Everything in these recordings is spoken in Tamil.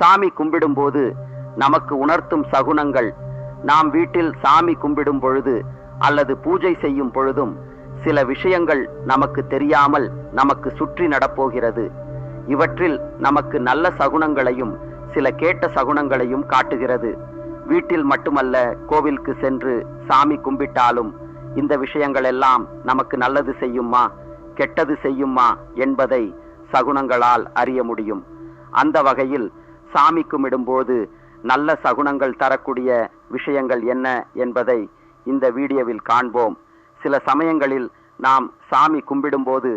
சாமி கும்பிடும்போது நமக்கு உணர்த்தும் சகுனங்கள். நாம் வீட்டில் சாமி கும்பிடும் பொழுது அல்லது பூஜை செய்யும் பொழுதும் சில விஷயங்கள் நமக்கு தெரியாமல் நமக்கு சுற்றி நடப்போகிறது. இவற்றில் நமக்கு நல்ல சகுனங்களையும் சில கேட்ட சகுனங்களையும் காட்டுகிறது. வீட்டில் மட்டுமல்ல கோவிலுக்கு சென்று சாமி கும்பிட்டாலும் இந்த விஷயங்கள் எல்லாம் நமக்கு நல்லது செய்யுமா கெட்டது செய்யுமா என்பதை சகுனங்களால் அறிய முடியும். அந்த வகையில் சாமி கும்பிடும்போது நல்ல சகுனங்கள் தரக்கூடிய விஷயங்கள் என்ன என்பதை இந்த வீடியோவில் காண்போம். சில சமயங்களில் நாம் சாமி கும்பிடும்போது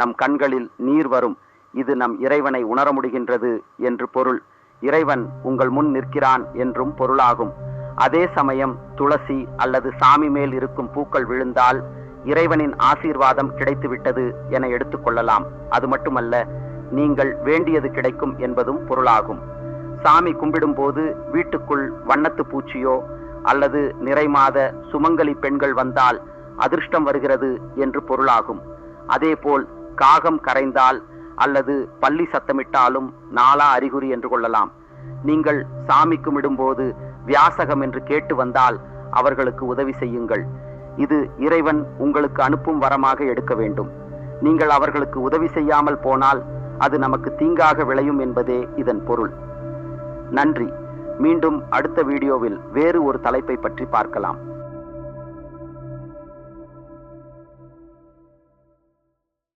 நம் கண்களில் நீர் வரும். இது நம் இறைவனை உணர முடிகின்றது என்று பொருள். இறைவன் உங்கள் முன் நிற்கிறான் என்றும் பொருளாகும். அதே சமயம் துளசி அல்லது சாமி மேல் இருக்கும் பூக்கள் விழுந்தால் இறைவனின் ஆசீர்வாதம் கிடைத்துவிட்டது என எடுத்துக்கொள்ளலாம் அது மட்டுமல்ல நீங்கள் வேண்டியது கிடைக்கும் என்பதும் பொருளாகும். சாமி கும்பிடும்போது வீட்டுக்குள் வண்ணத்து பூச்சியோ அல்லது நிறைமாத சுமங்கலி பெண்கள் வந்தால் அதிர்ஷ்டம் வருகிறது என்று பொருளாகும். அதேபோல் காகம் கரைந்தால் அல்லது பள்ளி சத்தமிட்டாலும் நாளா அறிகுறி என்று கொள்ளலாம். நீங்கள் சாமி கும்பிடும்போது வியாசகம் என்று கேட்டு வந்தால் அவர்களுக்கு உதவி செய்யுங்கள். இது இறைவன் உங்களுக்கு அனுப்பும் வரமாக எடுக்க வேண்டும். நீங்கள் அவர்களுக்கு உதவி செய்யாமல் போனால் அது நமக்கு தீங்காக விளையும் என்பதே இதன் பொருள். நன்றி. மீண்டும் அடுத்த வீடியோவில் வேறு ஒரு தலைப்பை பற்றி பார்க்கலாம்.